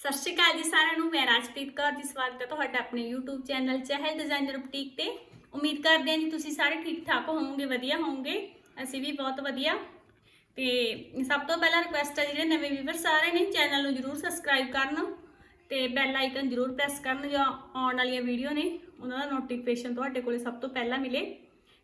ਸਤਿ ਸ਼੍ਰੀ ਅਕਾਲ ਜੀ ਸਾਰਿਆਂ ਨੂੰ, ਮੈਂ ਰਾਜਪ੍ਰੀਤ ਕੌਰ ਜੀ, ਸਵਾਗਤ ਹੈ ਤੁਹਾਡਾ ਆਪਣੇ YouTube channel Chahal designer boutique ਤੇ। ਉਮੀਦ ਕਰਦੇ ਹਾਂ ਜੀ ਤੁਸੀਂ ਸਾਰੇ ਠੀਕ ਠਾਕ ਹੋਵੋਗੇ, ਵਧੀਆ ਹੋਵੋਗੇ, ਅਸੀਂ ਵੀ ਬਹੁਤ ਵਧੀਆ। ਤੇ ਸਭ ਤੋਂ ਪਹਿਲਾਂ ਰਿਕੁਐਸਟ ਹੈ ਜਿਹੜੇ ਨਵੇਂ ਵੀਵਰ ਸਾਰੇ ਨੇ, ਚੈਨਲ ਨੂੰ ਜਰੂਰ ਸਬਸਕ੍ਰਾਈਬ ਕਰਨ ਤੇ ਬੈਲ ਆਈਕਨ ਜਰੂਰ ਪ੍ਰੈਸ ਕਰਨ ਜੋ ਆਉਣ ਵਾਲੀਆਂ ਵੀਡੀਓ ਨੇ, ਉਹਨਾਂ ਦਾ ਨੋਟੀਫਿਕੇਸ਼ਨ ਤੁਹਾਡੇ ਕੋਲੇ ਸਭ ਤੋਂ ਪਹਿਲਾਂ ਮਿਲੇ।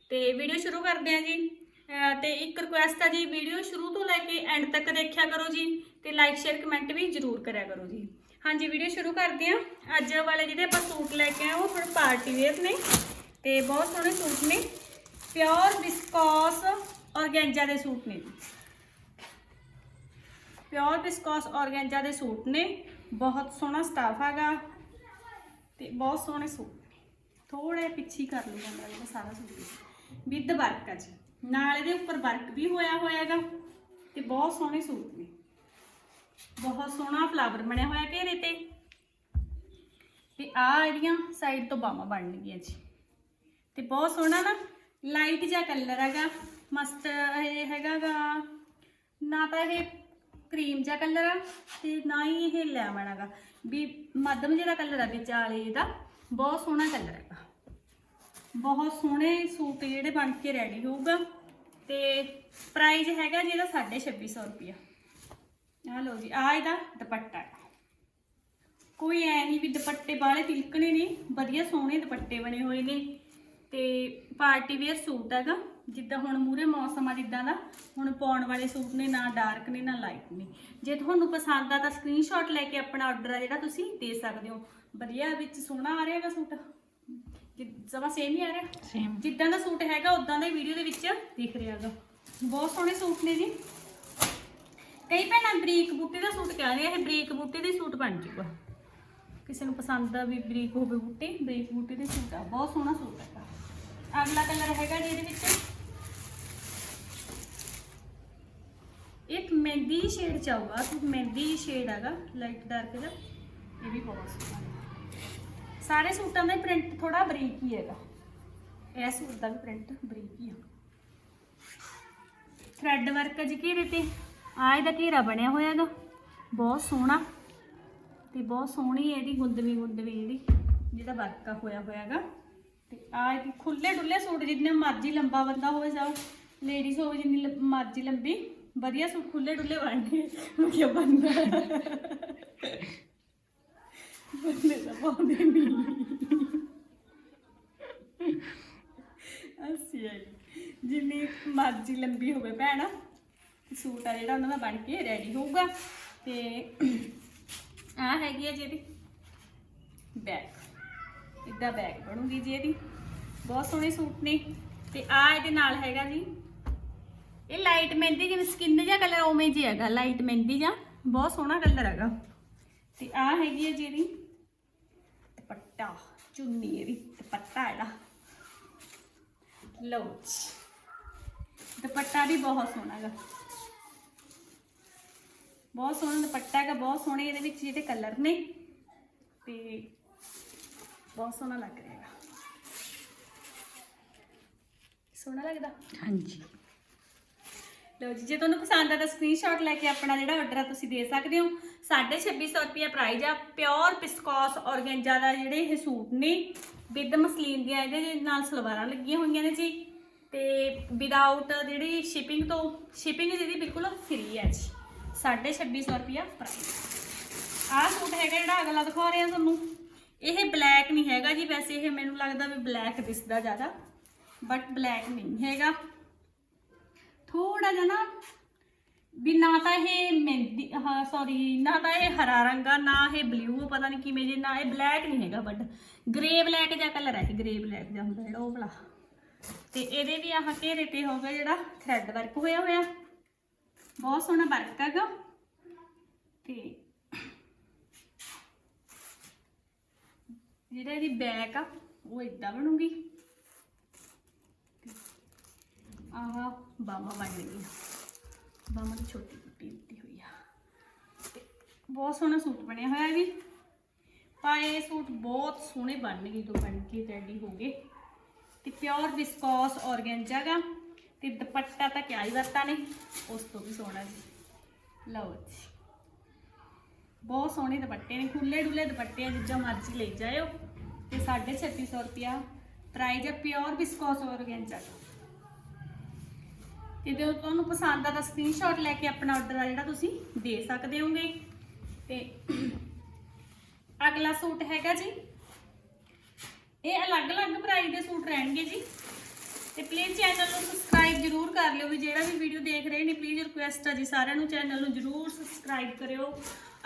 ਤੇ ਵੀਡੀਓ ਸ਼ੁਰੂ ਕਰਦੇ ਹਾਂ ਜੀ। ਅਹ ਤੇ ਇੱਕ ਰਿਕੁਐਸਟ ਹੈ ਜੀ ਵੀਡੀਓ ਸ਼ੁਰੂ ਤੋਂ ਲੈ ਕੇ ਐਂਡ ਤੱਕ ਦੇਖਿਆ ਕਰੋ ਜੀ। ਤੇ ਲਾਈਕ ਸ਼ੇਅਰ ਕਮੈਂਟ ਵੀ ਜਰੂਰ ਕਰਿਆ ਕਰੋ ਜੀ। ਹਾਂਜੀ ਵੀਡੀਓ ਸ਼ੁਰੂ ਕਰਦੇ ਹਾਂ। ਅੱਜ ਵਾਲੇ ਜਿਹੜੇ ਆਪਾਂ ਸੂਟ ਲੈ ਕੇ ਆਏ ਉਹ ਥੋੜੇ ਪਾਰਟੀ ਵੇਅਰ ਨੇ ਤੇ ਬਹੁਤ ਸੋਹਣੇ ਸੂਟ ਨੇ। ਪਿਓਰ ਵਿਸਕੋਸ ਔਰਗੈਂਜਾ ਦੇ ਸੂਟ ਨੇ। ਜੀ ਪਿਓਰ ਵਿਸਕੋਸ ਔਰਗੈਂਜਾ ਦੇ ਸੂਟ ਨੇ। ਬਹੁਤ ਸੋਹਣਾ ਸਟਾਫ ਹੈਗਾ ਤੇ ਬਹੁਤ ਸੋਹਣੇ ਸੂਟ ਨੇ। ਥੋੜੇ ਪਿੱਛੇ ਕਰ ਲੂਗਾ ਮੇਰਾ ਜਿਹੜਾ ਸਾਰਾ ਸੂਟ ਵਿਦ ਵਰਕ ਹੈ ਜੀ। ਨਾਲ ਇਹਦੇ ਉੱਪਰ ਵਰਕ ਵੀ ਹੋਇਆ ਹੋਇਆ ਹੈਗਾ ਤੇ ਬਹੁਤ ਸੋਹਣੇ ਸੂਟ ਨੇ। ਬਹੁਤ ਸੋਹਣਾ ਫਲਾਵਰ ਬਣਿਆ ਹੋਇਆ ਘੇਰੇ ਤੇ। ਤੇ ਆ ਇਹਦੀਆਂ ਸਾਈਡ ਤੋਂ ਬਾਹਾਂ ਬਣਨਗੀਆਂ ਜੀ। ਤੇ ਬਹੁਤ ਸੋਹਣਾ ਨਾ ਲਾਈਟ ਜਿਹਾ ਕਲਰ ਹੈਗਾ, ਮਸਤ ਇਹ ਹੈਗਾਗਾ। ਨਾ ਤਾਂ ਇਹ ਕਰੀਮ ਜਿਹਾ ਕਲਰ ਆ ਤੇ ਨਾ ਹੀ ਇਹ ਲੈਮਨ ਹੈਗਾ। ਵੀ ਮੱਧਮ ਜਿਹੜਾ ਕਲਰ ਆ ਵਿੱਚ ਵਾਲੇ ਇਹਦਾ ਬਹੁਤ ਸੋਹਣਾ ਕਲਰ ਹੈਗਾ। ਬਹੁਤ ਸੋਹਣੇ ਸੂਟ ਜਿਹੜੇ ਬਣ ਕੇ ਰੈਡੀ ਹੋਊਗਾ ਤੇ ਪ੍ਰਾਈਸ ਹੈਗਾ ਜੀ ਇਹਦਾ 2650 ਰੁਪਿਆ ਆ ਲਓ ਜੀ ਆ ਇਹਦਾ ਦੁਪੱਟਾ ਕੋਈ ਐ ਨਹੀਂ ਵੀ ਦੁਪੱਟੇ ਬਾਹਲੇ ਤਿਲਕਣੇ ਨੇ ਵਧੀਆ ਸੋਹਣੇ ਦੁਪੱਟੇ ਬਣੇ ਹੋਏ ਨੇ। ਤੇ ਪਾਰਟੀ ਵੇਅਰ ਸੂਟ ਹੈਗਾ ਜਿੱਦਾਂ ਹੁਣ ਮੂਰੇ ਮੌਸਮ ਆ ਜਿੱਦਾਂ ਦਾ ਹੁਣ ਪਾਉਣ ਵਾਲੇ ਸੂਟ ਨੇ ਨਾ ਡਾਰਕ ਨੇ ਨਾ ਲਾਈਟ ਨੇ। ਜੇ ਤੁਹਾਨੂੰ ਪਸੰਦ ਆ ਤਾਂ ਸਕਰੀਨਸ਼ਾਟ ਲੈ ਕੇ ਆਪਣਾ ਆਰਡਰ ਆ ਜਿਹੜਾ ਤੁਸੀਂ ਦੇ ਸਕਦੇ ਹੋ। ਵਧੀਆ ਵਿੱਚ ਸੋਹਣਾ ਆ ਰਿਹਾ ਹੈਗਾ ਸੂਟ। ਜਮਾ ਸੇਮ ਹੀ ਆ ਰਿਹਾ? ਸੇਮ ਜਿੱਦਾਂ ਦਾ ਸੂਟ ਹੈਗਾ ਉਦਾਂ ਦਾ ਹੀ ਵੀਡੀਓ ਦੇ ਵਿੱਚ ਦਿਖ ਰਿਹਾ ਹੈਗਾ। ਬਹੁਤ ਸੋਹਣੇ ਸੂਟ ਨੇ ਜੀ। ਕਈ ਭੈਣਾਂ ਬਰੀਕ ਬੂਟੇ ਦਾ ਸੂਟ ਕਹਿੰਦੇ ਆ, ਇਹ ਬਰੀਕ ਬੂਟੀ ਦੇ ਸੂਟ ਬਣ ਜੂਗਾ। ਕਿਸੇ ਨੂੰ ਪਸੰਦ ਆ ਵੀ ਬਰੀਕ ਹੋਵੇ ਬੂਟੀ, ਬਰੀਕ ਬੂਟੀ ਦੇ ਸੂਟ ਆ, ਬਹੁਤ ਸੋਹਣਾ ਸੂਟ ਹੈਗਾ ਅਗਲਾ ਕਲਰ ਹੈਗਾ ਜੀ ਇਹਦੇ ਵਿੱਚ। ਇੱਕ ਮਹਿੰਦੀ ਸ਼ੇਡ ਚ ਆਊਗਾ ਮਹਿੰਦੀ ਸ਼ੇਡ ਹੈਗਾ ਲਾਈਟ ਡਾਰਕ ਦਾ ਇਹ ਵੀ ਬਹੁਤ ਸੋਹਣਾ ਸਾਰੇ ਸੂਟਾਂ ਦਾ ਪ੍ਰਿੰਟ ਥੋੜਾ ਬਰੀਕ ਹੀ ਹੈਗਾ। ਇਹ ਸੂਟ ਦਾ ਵੀ ਪ੍ਰਿੰਟ ਬਰੀਕ ਹੀ ਆ। ਥ੍ਰੈਡ ਵਰਕ ਜੀ ਘੇਰੇ ਤੇ। ਆ ਇਹਦਾ ਘੇਰਾ ਬਣਿਆ ਹੋਇਆ ਹੈਗਾ। ਬਹੁਤ ਸੋਹਣਾ। ਤੇ ਬਹੁਤ ਸੋਹਣੀ ਇਹਦੀ ਗੁੰਦਵੀ ਗੁੰਦਵੀ ਜਿਹੜੀ, ਜਿਹਦਾ ਵਰਕ ਹੋਇਆ ਹੋਇਆ ਹੈਗਾ। ਤੇ ਆ ਇਹਦੀ ਖੁੱਲੇ ਡੁੱਲੇ ਸੂਟ ਜਿੰਨੇ ਮਰਜ਼ੀ ਲੰਬਾ ਬੰਦਾ ਹੋਵੇ ਜਾਂ ਲੇਡੀਜ਼ ਹੋਵੇ ਜਿੰਨੀ ਲ- ਮਰਜ਼ੀ ਲੰਬੀ, ਵਧੀਆ ਸੂਟ ਖੁੱਲੇ ਡੁੱਲੇ ਬਣਦੇ ਕੀ ਬੰਦਾ ਬੰਦੇ ਦਾ ਪਾਉਂਦੇ ਨਹੀਂ। ਅਸੀਂ ਆਈ। ਜਿੰਨੀ ਮਰਜ਼ੀ ਲੰਬੀ ਹੋਵੇ ਭੈਣ। ਸੂਟ ਆ ਜਿਹੜਾ ਉਹਨਾਂ ਦਾ ਬਣ ਕੇ ਰੈਡੀ ਹੋਊਗਾ। ਤੇ ਆ ਹੈਗੀ ਆ ਜਿਹਦੀ ਬੈਗ ਇਦਾਂ ਬੈਗ ਬਣੂਗੀ ਜੀ ਇਹਦੀ। ਬਹੁਤ ਸੋਹਣੇ ਸੂਟ ਨੇ। ਤੇ ਆ ਇਹਦੇ ਨਾਲ ਹੈਗਾ ਜੀ। ਇਹ ਲਾਈਟ ਮਹਿੰਦੀ ਜਿਵੇਂ ਸਕਿਨ ਜਿਹਾ ਕਲਰ ਉਵੇਂ ਜਿਹਾ ਹੈਗਾ ਲਾਈਟ ਮਹਿੰਦੀ ਜਾਂ। ਬਹੁਤ ਸੋਹਣਾ ਕਲਰ ਹੈਗਾ। ਤੇ ਆ ਹੈਗੀ ਹੈ ਜਿਹੜੀ ਦੁਪੱਟਾ, ਚੁੰਨੀ ਇਹਦੀ, ਦੁਪੱਟਾ ਇਹਦਾ। ਲਓ ਦੁਪੱਟਾ ਵੀ ਬਹੁਤ ਸੋਹਣਾ ਹੈਗਾ। ਬਹੁਤ ਸੋਹਣਾ ਦੁਪੱਟਾ ਹੈਗਾ ਬਹੁਤ ਸੋਹਣੇ ਇਹਦੇ ਵਿੱਚ ਜਿਹੜੇ ਕਲਰ ਨੇ। ਤੇ ਬਹੁਤ ਸੋਹਣਾ ਲੱਗ ਰਿਹਾ ਹੈਗਾ। ਸੋਹਣਾ ਲੱਗਦਾ? ਹਾਂਜੀ। ਲਓ ਜੀ ਜੇ ਤੁਹਾਨੂੰ ਪਸੰਦ ਆ ਤਾਂ ਸਕਰੀਨਸ਼ਾਟ ਲੈ ਕੇ ਆਪਣਾ ਜਿਹੜਾ ਆਰਡਰ ਆ ਤੁਸੀਂ ਦੇ ਸਕਦੇ ਹੋ। 2650 ਰੁਪਏ ਪ੍ਰਾਈਸ ਆ। ਪਿਓਰ ਪਿਸਕੋਸ ਔਰਗੈਂਜਾ ਦਾ ਜਿਹੜੇ ਇਹ ਸੂਟ ਨੇ ਵਿਦ ਮਸਲੀਨ ਦੀਆਂ ਇਹਦੇ ਨਾਲ ਸਲਵਾਰਾਂ ਲੱਗੀਆਂ ਹੋਈਆਂ ਨੇ ਜੀ। ਤੇ ਵਿਦਆਊਟ ਜਿਹੜੀ ਸ਼ਿਪਿੰਗ ਤੋਂ ਸ਼ਿਪਿੰਗ ਜਿਹਦੀ ਬਿਲਕੁਲ ਫ੍ਰੀ ਹੈ ਜੀ। 2650 ਰੁਪਏ ਪ੍ਰਾਈਸ ਆਹ ਸੂਟ ਹੈਗਾ ਜਿਹੜਾ ਅਗਲਾ ਦਿਖਾ ਰਿਹਾ ਤੁਹਾਨੂੰ। ਇਹ ਬਲੈਕ ਨਹੀਂ ਹੈਗਾ ਜੀ, ਵੈਸੇ ਇਹ ਮੈਨੂੰ ਲੱਗਦਾ ਵੀ ਬਲੈਕ ਦਿਸਦਾ ਜ਼ਿਆਦਾ ਬਟ ਬਲੈਕ ਨਹੀਂ ਹੈਗਾ। ਥੋੜਾ ਜਿਹਾ ਨਾ ਵੀ ਨਾ ਤਾਂ ਇਹ ਮਹਿੰਦੀ ਹਾਂ ਸੌਰੀ ਨਾ ਤਾਂ ਇਹ ਹਰਾ ਰੰਗ ਆ, ਨਾ ਇਹ ਬਲੂ ਪਤਾ ਨਹੀਂ ਕਿਵੇਂ ਜੇ, ਨਾ ਇਹ ਬਲੈਕ ਨਹੀਂ ਹੈਗਾ ਬਟ ਗ੍ਰੇ ਬਲੈਕ ਜਿਹਾ ਕਲਰ ਹੈ ਇਹ ਗ੍ਰੇ ਬਲੈਕ ਜਿਹਾ ਹੁੰਦਾ ਜਿਹੜਾ ਉਹ ਵਾਲਾ। ਤੇ ਇਹਦੇ ਵੀ ਆਹ ਘੇਰੇ ਤੇ ਹੋਗਾ ਜਿਹੜਾ ਥ੍ਰੈਡ ਵਰਕ ਹੋਇਆ ਹੋਇਆ। ਬਹੁਤ ਸੋਹਣਾ ਵਰਕ ਹੈਗਾ। ਤੇ ਜਿਹੜਾ ਇਹਦੀ ਬੈਕ ਆ, ਉਹ ਇਦਾਂ ਬਣੂਗੀ। ਆਹ ਬਾਹਾਂ ਬਣ ਗਈਆਂ। ਬਾਹਾਂ ਦੀ ਛੋਟੀ ਕੁੱਟੀ ਦਿੱਤੀ ਹੋਈ ਆ। ਤੇ ਬਹੁਤ ਸੋਹਣਾ ਸੂਟ ਬਣਿਆ ਹੋਇਆ ਵੀ। ਪਾਏ ਇਹ ਸੂਟ ਬਹੁਤ ਸੋਹਣੇ ਬਣਨਗੇ ਜਦੋਂ ਬਣ ਕੇ ਰੈਡੀ ਹੋ ਗਏ। ਤੇ ਪਿਓਰ ਵਿਸਕੋਸ ਔਰਗੈਂਜਾ ਗਾ ਤੇ ਦੁਪੱਟਾ ਤਾਂ ਕਿਆ ਹੀ ਵਰਤਾ ਨੇ। ਉਸ ਤੋਂ ਵੀ ਸੋਹਣਾ ਜੀ। ਲਓ ਜੀ। ਬਹੁਤ ਸੋਹਣੇ ਦੁਪੱਟੇ ਨੇ। ਖੁੱਲੇ ਡੁੱਲੇ ਦੁਪੱਟੇ ਆ, ਜਿੱਦਾਂ ਮਰਜ਼ੀ ਲਈ ਜਾਇਓ। ਤੇ 3600 ਰੁਪਿਆ ਪ੍ਰਾਈਸ ਹੈ ਪਿਓਰ ਵਿਸਕੋਸ ਔਰਗੈਂਜਾ ਦਾ। ਤੇ ਜੇ ਤੁਹਾਨੂੰ ਪਸੰਦ ਆ ਤਾਂ ਸਕਰੀਨਸ਼ਾਟ ਲੈ ਕੇ ਆਪਣਾ ਆਰਡਰ ਆ ਜਿਹੜਾ ਤੁਸੀਂ ਦੇ ਸਕਦੇ ਹੋਗੇ। ਤੇ ਅਗਲਾ ਸੂਟ ਹੈਗਾ ਜੀ। ਇਹ ਅਲੱਗ-ਅਲੱਗ ਪ੍ਰਾਈਸ ਦੇ ਸੂਟ ਰਹਿਣਗੇ ਜੀ। ਤੇ ਪਲੀਜ਼ ਚੈਨਲ ਨੂੰ ਸਬਸਕ੍ਰਾਈਬ ਜਰੂਰ ਕਰ ਲਿਓ ਵੀ ਜਿਹੜਾ ਵੀ ਵੀਡੀਓ ਦੇਖ ਰਹੇ ਨੇ ਪਲੀਜ਼ ਰਿਕੁਐਸਟ ਆ ਜੀ ਸਾਰਿਆਂ ਨੂੰ ਚੈਨਲ ਨੂੰ ਜਰੂਰ ਸਬਸਕ੍ਰਾਈਬ ਕਰਿਓ।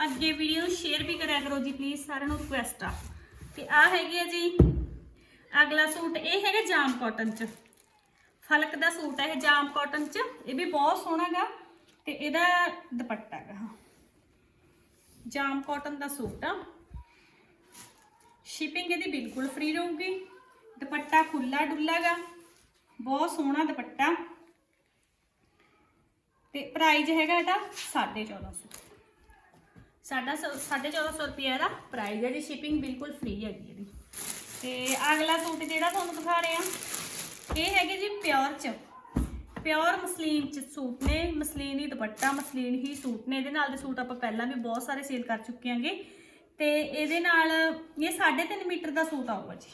ਅੱਗੇ ਵੀਡੀਓ ਨੂੰ ਸ਼ੇਅਰ ਵੀ ਕਰਿਆ ਕਰੋ ਜੀ ਪਲੀਜ਼ ਸਾਰਿਆਂ ਨੂੰ ਰਿਕੁਐਸਟ ਆ। ਤੇ ਆ ਹੈਗੀ ਆ ਜੀ, ਅਗਲਾ ਸੂਟ, ਇਹ ਹੈਗਾ ਜਾਮ ਕਾਟਨ ਚ। ਫਲਕ ਦਾ ਸੂਟ ਹੈ ਇਹ ਜਾਮ ਕਾਟਨ ਚ, ਇਹ ਵੀ ਬਹੁਤ ਸੋਹਣਾ ਗਾ ਤੇ ਇਹਦਾ ਦੁਪੱਟਾ ਗਾ ਜਾਮ ਕਾਟਨ ਦਾ ਸੂਟ ਆ। ਸ਼ਿਪਿੰਗ ਇਹਦੀ ਬਿਲਕੁਲ ਫ੍ਰੀ ਰਹੂਗੀ। ਦੁਪੱਟਾ ਖੁੱਲਾ ਡੁੱਲਾ ਗਾ। ਬਹੁਤ ਸੋਹਣਾ ਦੁਪੱਟਾ। ਤੇ ਪ੍ਰਾਈਸ ਹੈਗਾ ਇਹਦਾ 1450 ਸਾਡਾ 1450 ਰੁਪਏ ਦਾ ਪ੍ਰਾਈਸ ਹੈ ਜੀ ਸ਼ਿਪਿੰਗ ਬਿਲਕੁਲ ਫ੍ਰੀ ਹੈਗੀ ਇਹਦੀ। ਤੇ ਅਗਲਾ ਸੂਟ ਜਿਹੜਾ ਤੁਹਾਨੂੰ ਦਿਖਾ ਰਹੇ ਆ ਇਹ ਹੈਗੇ ਜੀ ਪਿਓਰ ਚ। ਪਿਓਰ ਮਸਲੀਨ ਚ ਸੂਟ ਨੇ, ਮਸਲੀਨ ਹੀ ਦੁਪੱਟਾ, ਮਸਲੀਨ ਹੀ ਸੂਟ ਨੇ। ਇਹਦੇ ਨਾਲ ਦੇ ਸੂਟ ਆਪਾਂ ਪਹਿਲਾਂ ਵੀ ਬਹੁਤ ਸਾਰੇ ਸੇਲ ਕਰ ਚੁੱਕੇ ਆਂਗੇ ਤੇ ਇਹਦੇ ਨਾਲ ਇਹ 3.5 ਮੀਟਰ ਦਾ ਸੂਟ ਆਊਗਾ ਜੀ।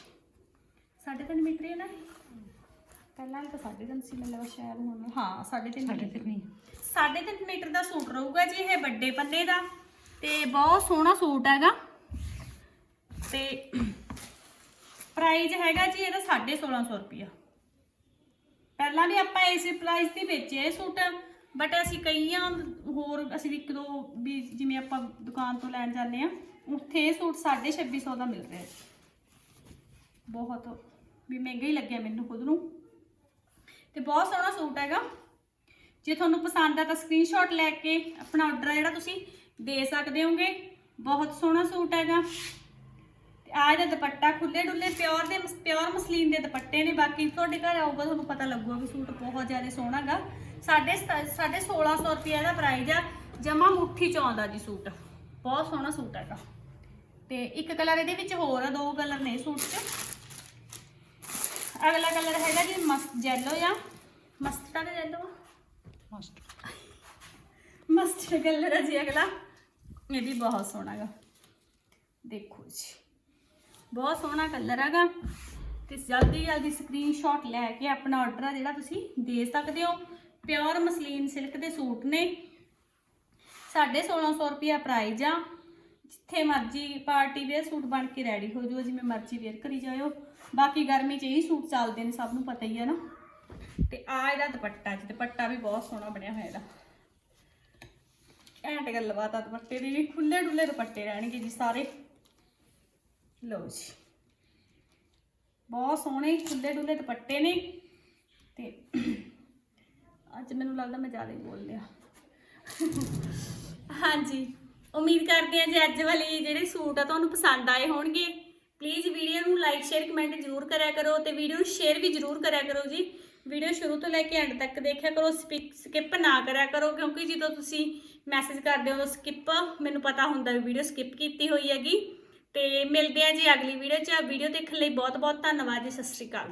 3.5 ਮੀਟਰ ਹੀ ਨਾ? ਪਹਿਲਾਂ ਤਾਂ 3.5 ਸੀ ਮੈਨੂੰ ਲੱਗਾ ਸ਼ਾਇਦ ਹੁਣ। ਹਾਂ 3.5 ਮੀਟਰ। ਨਹੀਂ 3.5 ਮੀਟਰ ਦਾ ਸੂਟ ਰਹੂਗਾ ਜੀ ਇਹ ਵੱਡੇ ਪੱਲੇ ਦਾ। ਤੇ ਬਹੁਤ ਸੋਹਣਾ ਸੂਟ ਹੈਗਾ। ਤੇ ਪ੍ਰਾਈਸ ਹੈਗਾ ਜੀ ਇਹਦਾ 1650 ਰੁਪਿਆ ਪਹਿਲਾਂ ਵੀ ਆਪਾਂ ਇਸੇ ਪ੍ਰਾਈਸ ਤੇ ਵੇਚੇ ਇਹ ਸੂਟ। ਬਟ ਅਸੀਂ ਕਈਆਂ ਹੋਰ ਅਸੀਂ ਇੱਕ ਦੋ ਵੀ ਜਿਵੇਂ ਆਪਾਂ ਦੁਕਾਨ ਤੋਂ ਲੈਣ ਜਾਂਦੇ ਆ ਉੱਥੇ ਇਹ ਸੂਟ 2650 ਦਾ ਮਿਲ ਰਿਹਾ। ਬਹੁਤ ਵੀ ਮਹਿੰਗਾ ਹੀ ਲੱਗਿਆ ਮੈਨੂੰ ਖੁਦ ਨੂੰ। ਤੇ ਬਹੁਤ ਸੋਹਣਾ ਸੂਟ ਹੈਗਾ। ਜੇ ਤੁਹਾਨੂੰ ਪਸੰਦ ਆ ਤਾਂ ਸਕਰੀਨਸ਼ਾਟ ਲੈ ਕੇ ਆਪਣਾ ਆਰਡਰ ਜਿਹੜਾ ਤੁਸੀਂ ਦੇ ਸਕਦੇ ਹੋਗੇ। ਬਹੁਤ ਸੋਹਣਾ ਸੂਟ ਹੈਗਾ। ਤੇ ਆ ਇਹਦਾ ਦੁਪੱਟਾ ਖੁੱਲੇ ਡੁੱਲੇ ਪਿਓਰ ਦੇ ਪਿਓਰ ਮਸਲੀਨ ਦੇ ਦੁਪੱਟੇ ਨੇ। ਬਾਕੀ ਤੁਹਾਡੇ ਘਰ ਆਊਗਾ ਤੁਹਾਨੂੰ ਪਤਾ ਲੱਗੂਗਾ ਵੀ ਸੂਟ ਬਹੁਤ ਜ਼ਿਆਦਾ ਸੋਹਣਾ ਹੈਗਾ ਸਾਢੇ ਸਤ- ਸਾਢੇ 1600 ਰੁਪਏ ਇਹਦਾ ਪ੍ਰਾਈਸ ਆ। ਜਮਾ ਮੁੱਠੀ ਚ ਆਉਂਦਾ ਜੀ ਸੂਟ। ਬਹੁਤ ਸੋਹਣਾ ਸੂਟ ਹੈਗਾ। ਤੇ ਇੱਕ ਕਲਰ ਇਹਦੇ ਵਿੱਚ ਹੋਰ ਆ, ਦੋ ਕਲਰ ਨੇ ਸੂਟ 'ਚ। ਅਗਲਾ ਕਲਰ ਹੈਗਾ ਜੀ ਮਸਤ ਜੈਲੋ ਜਾਂ mustard yellow must mustard colour ਹੈ ਜੀ ਅਗਲਾ। ਇਹ ਵੀ ਬਹੁਤ ਸੋਹਣਾ ਹੈਗਾ ਦੇਖੋ ਜੀ। ਬਹੁਤ ਸੋਹਣਾ ਕਲਰ ਹੈਗਾ। ਤੇ ਜਲਦੀ ਜਲਦੀ ਸਕਰੀਨਸ਼ਾਟ ਲੈ ਕੇ ਆਪਣਾ ਆਰਡਰ ਆ ਜਿਹੜਾ ਤੁਸੀਂ ਦੇ ਸਕਦੇ ਹੋ। ਪਿਓਰ ਮਸਲੀਨ ਸਿਲਕ ਦੇ ਸੂਟ ਨੇ। 1650 ਰੁਪਿਆ ਪ੍ਰਾਈਜ਼ ਆ। ਜਿੱਥੇ ਮਰਜ਼ੀ ਪਾਰਟੀ ਵੇਅਰ ਸੂਟ ਬਣ ਕੇ ਰੈਡੀ ਹੋ ਜਾਓ, ਜਿਵੇਂ ਮਰਜ਼ੀ ਵੇਅਰ ਕਰੀ ਜਾਇਓ। ਬਾਕੀ ਗਰਮੀ 'ਚ ਇਹੀ ਸੂਟ ਚੱਲਦੇ ਨੇ, ਸਭ ਨੂੰ ਪਤਾ ਹੀ ਹੈ ਨਾ। ਤੇ ਆ ਇਹਦਾ ਦੁਪੱਟਾ ਜੀ, ਦੁਪੱਟਾ ਵੀ ਬਹੁਤ ਸੋਹਣਾ ਬਣਿਆ ਹੋਇਆ ਇਹਦਾ। ਘੈਂਟ ਗੱਲਬਾਤ ਆ ਦੁਪੱਟੇ ਦੀ ਵੀ ਖੁੱਲੇ ਡੁੱਲੇ ਦੁਪੱਟੇ ਰਹਿਣਗੇ ਜੀ ਸਾਰੇ। ਲਓ ਜੀ। ਬਹੁਤ ਸੋਹਣੇ ਖੁੱਲੇ ਡੁੱਲੇ ਦੁਪੱਟੇ ਨੇ। ਤੇ ਅੱਜ ਮੈਨੂੰ ਲੱਗਦਾ ਮੈਂ ਜ਼ਿਆਦਾ ਹੀ ਬੋਲ ਲਿਆ। ਹਾਂਜੀ। ਉਮੀਦ ਕਰਦੇ ਹਾਂ ਜੇ ਅੱਜ ਵਾਲੀ ਜਿਹੜੇ ਸੂਟ ਆ ਤੁਹਾਨੂੰ ਪਸੰਦ ਆਏ ਹੋਣਗੇ। ਪਲੀਜ਼ ਵੀਡੀਓ ਨੂੰ ਲਾਈਕ ਸ਼ੇਅਰ ਕਮੈਂਟ ਜ਼ਰੂਰ ਕਰਿਆ ਕਰੋ ਤੇ ਵੀਡੀਓ ਨੂੰ ਸ਼ੇਅਰ ਵੀ ਜ਼ਰੂਰ ਕਰਿਆ ਕਰੋ ਜੀ। ਵੀਡੀਓ ਸ਼ੁਰੂ ਤੋਂ ਲੈ ਕੇ ਐਂਡ ਤੱਕ ਦੇਖਿਆ ਕਰੋ ਸਕਿਪ ਨਾ ਕਰਿਆ ਕਰੋ ਕਿਉਂਕਿ ਜਦੋਂ ਤੁਸੀਂ ਮੈਸੇਜ ਕਰਦੇ ਹੋ ਤਾਂ ਸਕਿਪ ਮੈਨੂੰ ਪਤਾ ਹੁੰਦਾ ਵੀ ਵੀਡੀਓ ਸਕਿਪ ਕੀਤੀ ਹੋਈ ਹੈਗੀ। ਤੇ ਮਿਲਦੇ ਆ ਜੀ ਅਗਲੀ ਵੀਡੀਓ 'ਚ। ਵੀਡੀਓ ਦੇਖਣ ਲਈ ਬਹੁਤ ਬਹੁਤ ਧੰਨਵਾਦ ਜੀ, ਸਤਿ ਸ਼੍ਰੀ ਅਕਾਲ।